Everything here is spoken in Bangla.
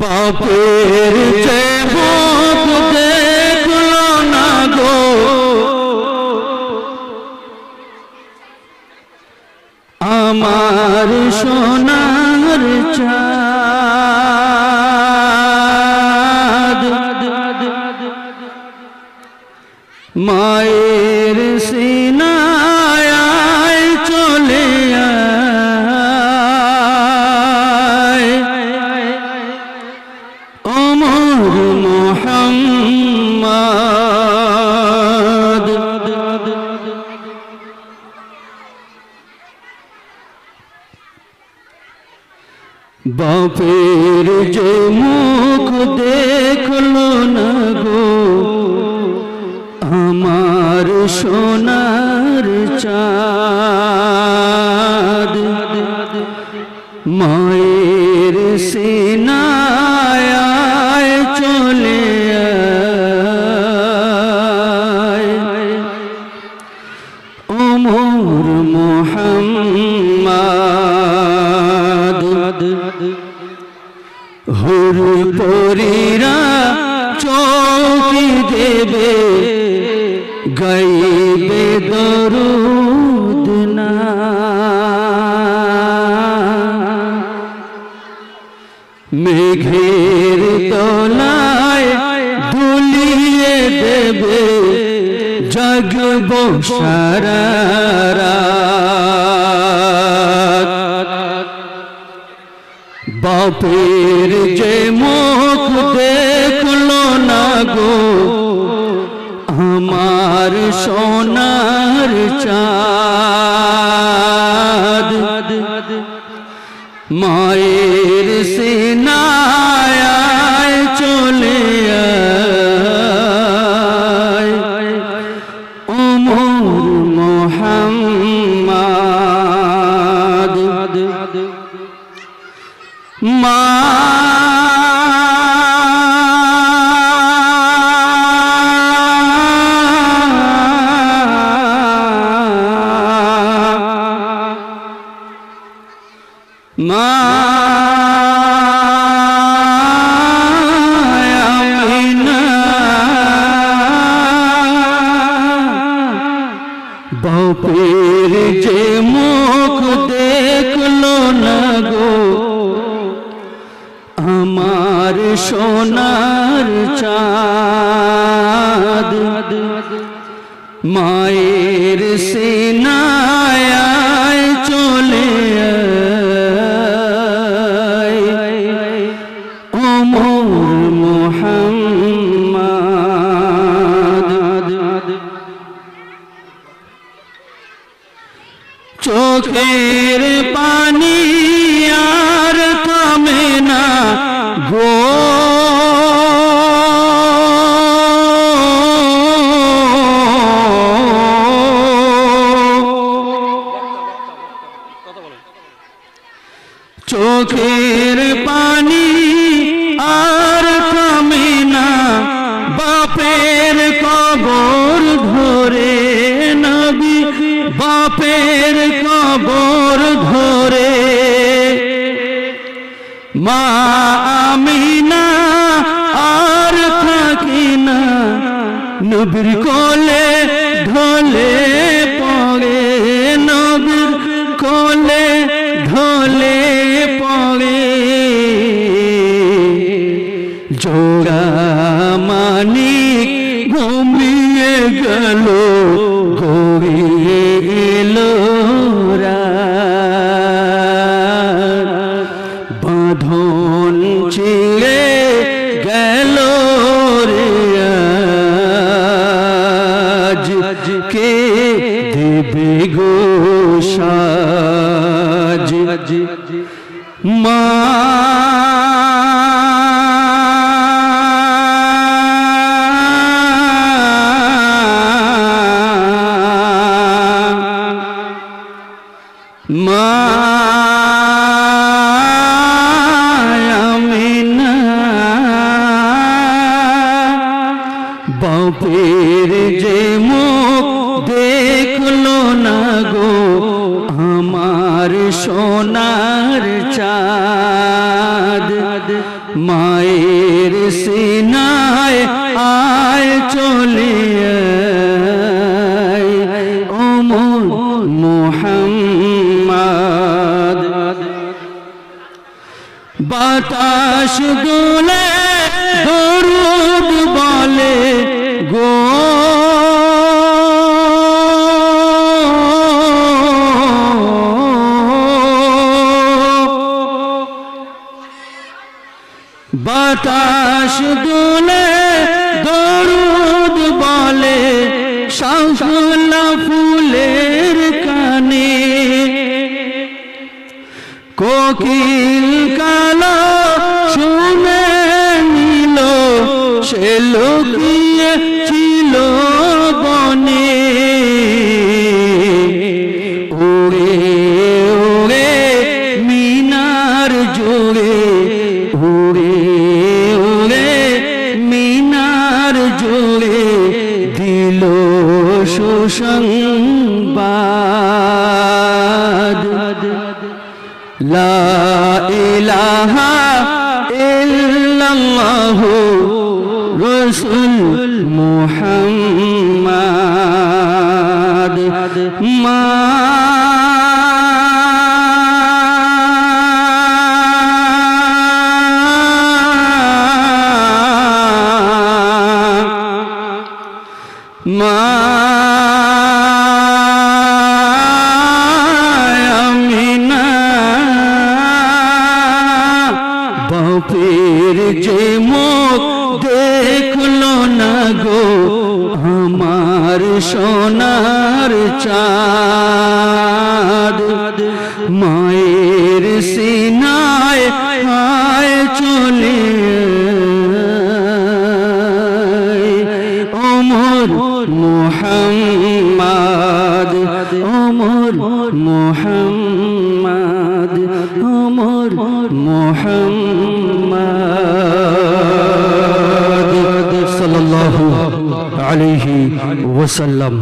বাপের দেখল না গো। আমার সোনার চাঁদ বাপের যে মুখ দেখল না গো আমার সোনার চাঁদ। জগব সারা। বাপের যে মুখ দেখল না গো আমার সোনার চাঁদ মায়ের সোনার চাঁদ মায়ের সিনায় চলে ওমর মোহাম্মদ চোখের পানি আর থামে না। বাপের কবর ধরে নবী, বাপের কবর ধরে। মা আমিনা আর থাকি না। নবীর কোলে ঢলে পড়ে, নবীর কোলে ঢলে পড়ে জোড়া মানি ঘুমিয়ে গেল গড়িয়ে এলো বাঁধন কে বাপের যে সোনার চাঁদ মায়ের সিনায় আয় চলে ওমর মোহাম্মদ বাতাস দোলে বাতাস দরুদ বলে সাফলা ফুলের কানে। কোকিল কালো শুনে নিল সে লুকিয়ে ইলাহা ইল্লাল্লাহ রাসূল মুহাম্মদ। মা যে মুখ দেখল না গো আমার সোনার চাঁদ। মায়ের ওমর মোহাম্মদ ওমর মোহাম্মদ। সাল্লাল্লাহু আলাইহি ওয়াসাল্লাম।